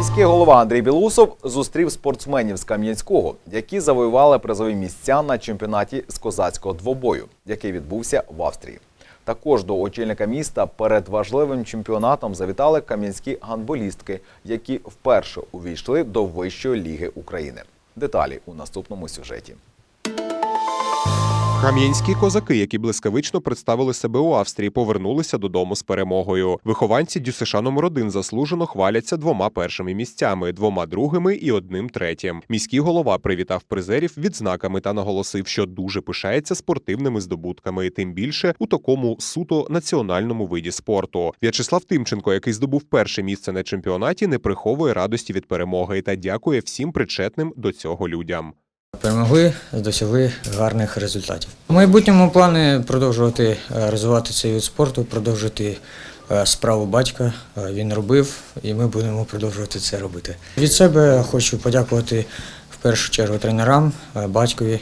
Міський голова Андрій Білусов зустрів спортсменів з Кам'янського, які завоювали призові місця на чемпіонаті з козацького двобою, який відбувся в Австрії. Також до очільника міста перед важливим чемпіонатом завітали кам'янські гандболістки, які вперше увійшли до Вищої ліги України. Деталі у наступному сюжеті. Кам'янські козаки, які блискавично представили себе у Австрії, повернулися додому з перемогою. Вихованці ДЮСШ номер 1 заслужено хваляться двома першими місцями, двома другими і одним третім. Міський голова привітав призерів відзнаками та наголосив, що дуже пишається спортивними здобутками, тим більше у такому суто національному виді спорту. В'ячеслав Тимченко, який здобув перше місце на чемпіонаті, не приховує радості від перемоги та дякує всім причетним до цього людям. Перемогли, досягли гарних результатів. У майбутньому плани продовжувати е, розвивати цей вид спорту, продовжити е, справу батька. Е, Він робив, і ми будемо продовжувати це робити. Від себе хочу подякувати в першу чергу тренерам, батькові,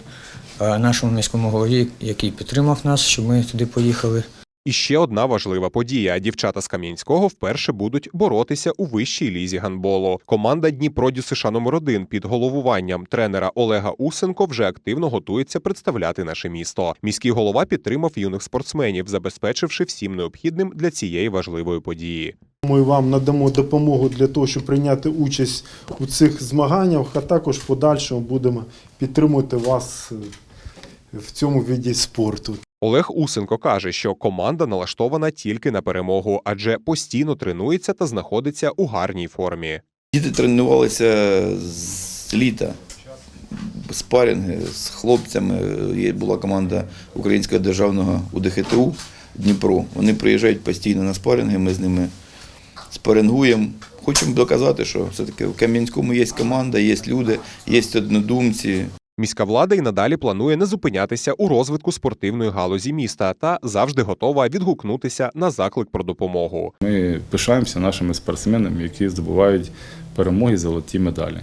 нашому міському голові, який підтримав нас, щоб ми туди поїхали. І ще одна важлива подія: дівчата з Кам'янського вперше будуть боротися у вищій лізі гандболу. Команда Дніпро ДЮСШ номер 1 під головуванням тренера Олега Усенко вже активно готується представляти наше місто. Міський голова підтримав юних спортсменів, забезпечивши всім необхідним для цієї важливої події. Ми вам надамо допомогу для того, щоб прийняти участь у цих змаганнях, а також в подальшому будемо підтримувати вас е, в цьому виді спорту. Олег Усенко каже, що команда налаштована тільки на перемогу, адже постійно тренується та знаходиться у гарній формі. Діти тренувалися з літа. Спарінги з хлопцями. Є була команда Українського державного УДХТУ Дніпро. Вони приїжджають постійно на спарінги, ми з ними спарингуємо. Хочемо доказати, що все-таки в Кам'янському є команда, є люди, є однодумці. Міська влада і надалі планує не зупинятися у розвитку спортивної галузі міста та завжди готова відгукнутися на заклик про допомогу. Ми пишаємося нашими спортсменами, які здобувають перемоги, золоті медалі.